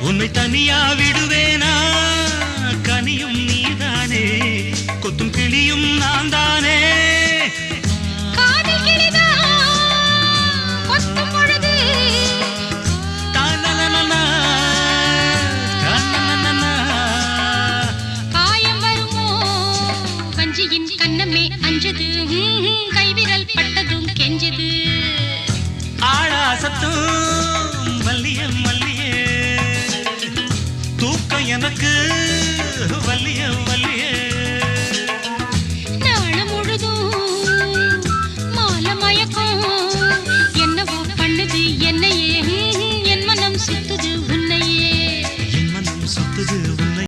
உன்னை தனியா விடுவேனா? கனியும் நீதானே? கொத்தும் கிளியும் நான் தானே காதல் கிளிதான் தூக்கம் எனக்கு. வலிய வலிய என்னையே? என் மனம் சுத்துது உன்னையே. என் மனம் சுத்துது